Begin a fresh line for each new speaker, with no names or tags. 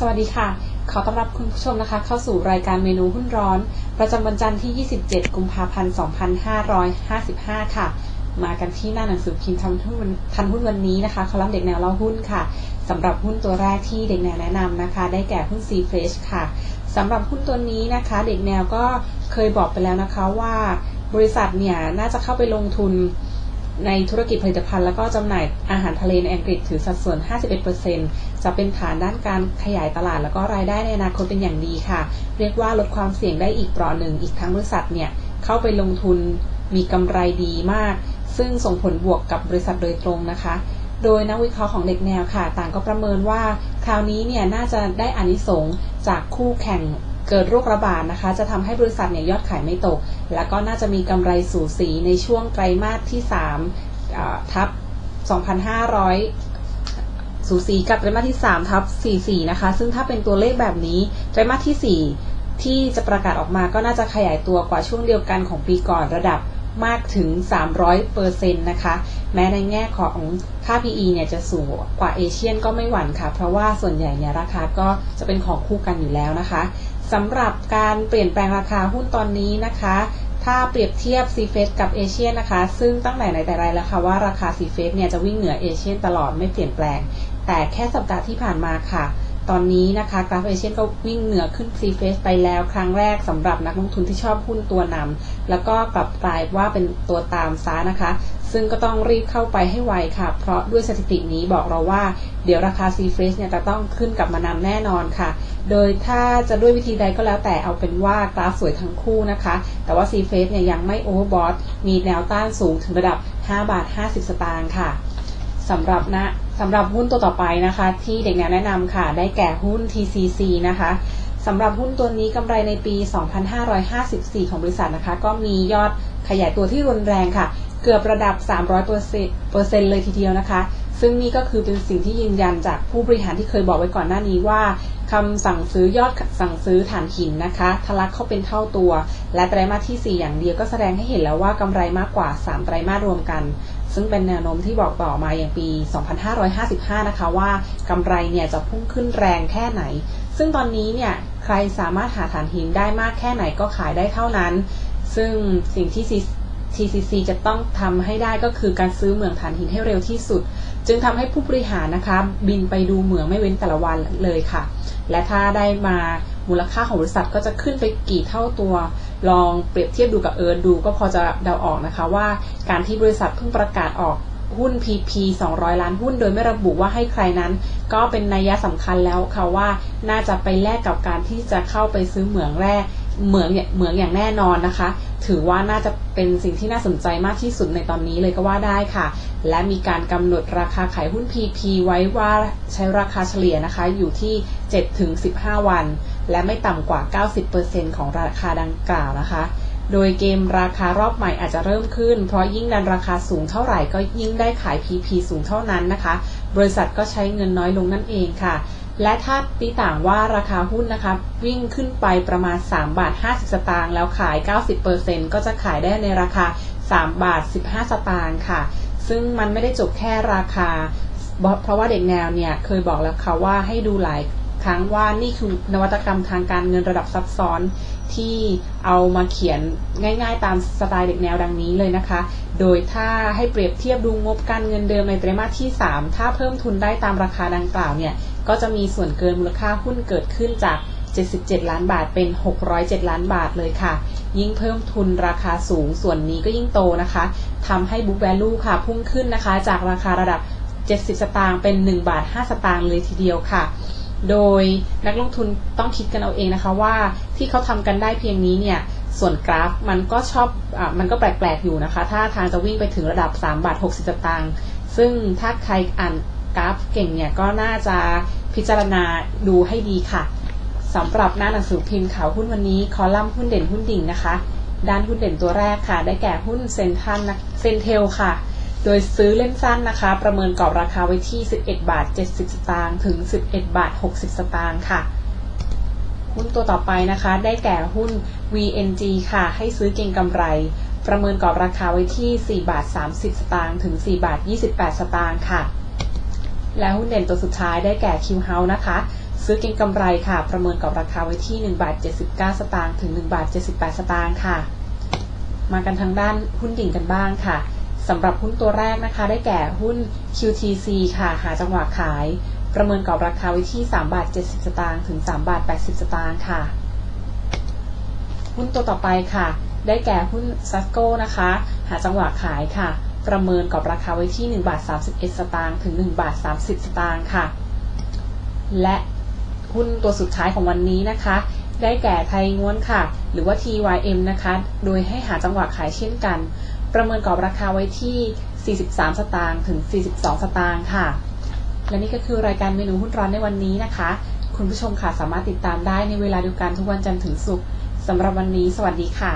สวัสดีค่ะ ขอต้อนรับคุณผู้ชมนะคะ เข้าสู่รายการเมนูหุ้นร้อน ประจำวันจันทร์ที่ 27 กุมภาพันธ์ 2555 ค่ะ มากันที่หน้าหนังสือพิมพ์ทันหุ้นวันทันหุ้นวันนี้นะคะ คอลัมน์เด็กแนวเล่าหุ้นค่ะสำหรับหุ้นตัวแรกที่เด็กแนวแนะนำนะคะ ได้แก่หุ้น C Fresh ค่ะสำหรับหุ้นตัวนี้นะคะ เด็กแนวก็เคยบอกไปแล้วนะคะว่า บริษัทเนี่ยน่าจะเข้าไปลงทุน ในธุรกิจผลิตภัณฑ์แล้วก็จำหน่ายอาหารทะเลในอังกฤษถือสัดส่วน 51%จะเป็นฐานด้านการขยายตลาด แล้วก็รายได้ในอนาคตเป็นอย่างดีค่ะ เรียกว่าลดความเสี่ยงได้อีกเปราะหนึ่ง อีกทั้งบริษัทเนี่ยเข้าไปลงทุนมีกำไรดีมาก ซึ่งส่งผลบวกกับบริษัทโดยตรงนะคะ โดยนักวิเคราะห์ของเด็กแนวค่ะ ต่างก็ประเมินว่า คราวนี้เนี่ยน่าจะได้อานิสงจากคู่แข่ง เกิดโรคระบาดนะคะ จะทำให้บริษัทเนี่ยยอดขายไม่ตก แล้วก็น่าจะมีกำไรสูสีในช่วงไตรมาสที่3ทับ 2,500 สูสีกับไตรมาสที่3ทับ44นะคะ ซึ่งถ้าเป็นตัวเลขแบบนี้ไตรมาสที่ 4 ที่จะประกาศออกมาก็น่าจะขยายตัวกว่าช่วงเดียวกันของปีก่อนระดับ มากถึง 300%นะคะ แม้ในแง่ของค่า PE เนี่ยจะสูงกว่าเอเชียนก็ไม่หวั่นค่ะ เพราะว่าส่วนใหญ่เนี่ยราคาก็จะเป็นของคู่กันอยู่แล้วนะคะสำหรับการเปลี่ยนแปลงราคาหุ้นตอนนี้นะคะถ้าเปรียบเทียบ c f a กับเอเชียนะคะ ซึ่งตั้งแต่ไหนแต่ไรแล้วค่ะว่าราคา c f a เนี่ยจะวิ่งเหนือเอเชียตลอดไม่เปลี่ยนแปลง แต่แค่สัปดาห์ที่ผ่านมาค่ะ ตอนนี้นะคะกราฟเอเชียนก็วิ่งเหนือขึ้น c f a ไปแล้วครั้งแรกสำหรับนักลงทุนที่ชอบหุ้นตัวนำแล้วก็กลับกลายว่าเป็นตัวตามซ้านะคะ ซึ่งก็ต้องรีบเข้าไปให้ไวค่ะ เพราะด้วยสถิตินี้บอกเราว่าเดี๋ยวราคา c f a เนี่ยจะต้องขึ้นกลับมานำแน่นอนค่ะ โดยถ้าจะด้วยวิธีใดก็แล้วแต่เอาเป็นว่ากราฟสวยทั้งคู่นะคะ แต่ว่า c f a เนี่ยยังไม่โอเวอร์บอทมีแนวต้านสูงถึงระดับ 5 บาท 50 สตางค์ค่ะ สำหรับนะสำหรับหุ้นตัวต่อไปนะคะ ที่เด็กแนวแนะนำค่ะ ได้แก่หุ้น TCC นะคะสำหรับหุ้นตัวนี้กำไรในปี 2554 ของบริษัทนะคะ ก็มียอดขยายตัวที่รุนแรงค่ะ เกือบระดับ 300%เลยทีเดียวนะคะ ซึ่งนี่ก็คือเป็นสิ่งที่ยืนยันจากผู้บริหารที่เคยบอกไว้ก่อนหน้านี้ว่าคำสั่งซื้อยอดสั่งซื้อฐานหินนะคะทะลักเข้าเป็นเท่าตัว และไตรมาสที่ 4 อย่างเดียวก็แสดงให้เห็นแล้วว่ากำไรมากกว่า 3 ไตรมาสรวมกัน ซึ่งเป็นแนวโน้มที่บอกต่อมาอย่างปี 2555 นะคะว่ากำไรเนี่ยจะพุ่งขึ้นแรงแค่ไหน ซึ่งตอนนี้เนี่ยใครสามารถหาฐานหินได้มากแค่ไหนก็ขายได้เท่านั้น ซึ่งสิ่งที่ TCC จะต้องทำให้ได้ก็คือการซื้อเหมืองฐานหินให้เร็วที่สุด จึงทำให้ผู้บริหารนะคะ บินไปดูเหมืองไม่เว้นแต่ละวันเลยค่ะ และถ้าได้มามูลค่าของบริษัทก็จะขึ้นไปกี่เท่าตัว ลองเปรียบเทียบดูกับเอิร์ดดูก็พอจะเดาออกนะคะว่าการที่บริษัทเพิ่งประกาศออกหุ้น PP 200 ล้านหุ้น โดยไม่ระบุว่าให้ใครนั้น ก็เป็นนัยสำคัญแล้วค่ะว่าน่าจะไปแลกกับการที่จะเข้าไปซื้อเหมืองแร่เหมืองเหมืองอย่างแน่นอนนะคะ ถือว่าน่าจะเป็นสิ่งที่น่าสนใจมากที่สุดในตอนนี้เลยก็ว่าได้ค่ะ และมีการกำหนดราคาขายหุ้น PP ไว้ว่าใช้ราคาเฉลี่ยนะคะอยู่ที่ 7-15 วัน และไม่ต่ำกว่า 90%ของราคาดังกล่าวนะคะ โดยเกมราคารอบใหม่อาจจะเริ่มขึ้น เพราะยิ่งดันราคาสูงเท่าไหร่ก็ยิ่งได้ขาย PP สูงเท่านั้นนะคะ บริษัทก็ใช้เงินน้อยลงนั่นเองค่ะ และถ้าตีต่างว่าราคาหุ้นนะคะวิ่งขึ้นไปประมาณ 3 บาท 50 สตางค์แล้วขาย 90%ก็จะขายได้ในราคา 3 บาท 15 สตางค์ค่ะ ซึ่งมันไม่ได้จบแค่ราคาเพราะว่าเด็กแนวเนี่ยเคยบอกแล้วค่ะว่าให้ดูหลาย ครั้งว่านี่คือนวัตกรรมทางการเงินระดับซับซ้อนที่เอามาเขียนง่ายๆ ตามสไตล์เด็กแนวดังนี้เลยนะคะ โดยถ้าให้เปรียบเทียบดูงบการเงินเดิมในไตรมาสที่ 3 ถ้าเพิ่มทุนได้ตามราคาดังกล่าวเนี่ย ก็จะมีส่วนเกินมูลค่าหุ้นเกิดขึ้นจาก 77 ล้านบาทเป็น 607 ล้านบาทเลยค่ะ ยิ่งเพิ่มทุนราคาสูงส่วนนี้ก็ยิ่งโตนะคะทำให้บุ๊กแวลูค่ะพุ่งขึ้นนะคะ จากราคาระดับ 70 สตางค์เป็น 1 บาท 5 สตางค์เลยทีเดียวค่ะ โดยนักลงทุนต้องคิดกันเอาเองนะคะว่าที่เขาทำกันได้เพียงนี้เนี่ยส่วนกราฟมันก็ชอบอมันก็แปลกๆอยู่นะคะ ถ้าทางจะวิ่งไปถึงระดับ 3 บาท 60สตางค์ซึ่งถ้าใครอ่านกราฟเก่งเนี่ยก็น่าจะพิจารณาดูให้ดีค่ะสำหรับหน้าหนังสือพิมพ์ข่าวหุ้นวันนี้คอลัมน์หุ้นเด่นหุ้นดิ่งนะคะ ด้านหุ้นเด่นตัวแรกค่ะ ได้แก่หุ้นเซนทันเซนเทลค่ะ ดยซื้อเล่นสั้นนะคะ ประเมินกรอบราคาไว้ที่ 11 บาท 70 สตางค์ถึง 11 บาท 60 สตางค์ค่ะ หุ้นตัวต่อไปนะคะ ได้แก่หุ้น VNG ค่ะ ให้ซื้อเก็งกำไร ประเมินกรอบราคาไว้ที่ 4 บาท 30 สตางค์ถึง 4 บาท 28 สตางค์ค่ะ และหุ้นเด่นตัวสุดท้ายได้แก่ Q House นะคะ ซื้อเก็งกำไรค่ะ ประเมินกับราคาไว้ที่ 1 บาท 79 สตางค์ถึง 1 บาท 78 สตางค์ค่ะ มากันทางด้านหุ้นดิ่งกันบ้างค่ะ สำหรับหุ้นตัวแรกนะคะ ได้แก่หุ้น QTC ค่ะ หาจังหวะขาย ประเมินกรอบราคาไว้ที่3บาท70 สตางค์ถึง3บาท80 สตางค์ค่ะ หุ้นตัวต่อไปค่ะ ได้แก่หุ้นซัสโกนะคะ หาจังหวะขายค่ะ ประเมินกรอบราคาไว้ที่1บาท31 สตางค์ถึง1บาท30 สตางค์ค่ะ และหุ้นตัวสุดท้ายของวันนี้นะคะ ได้แก่ไทยง้วนค่ะ หรือว่า TYM นะคะ โดยให้หาจังหวะขายเช่นกัน ประเมินกรอบราคาไว้ที่ 43 สตางค์ถึง 42 สตางค์ค่ะ และนี่ก็คือรายการเมนูหุ้นร้อนในวันนี้นะคะ คุณผู้ชมค่ะสามารถติดตามได้ในเวลาเดียวกันทุกวันจันทร์ถึงศุกร์สำหรับวันนี้ สวัสดีค่ะ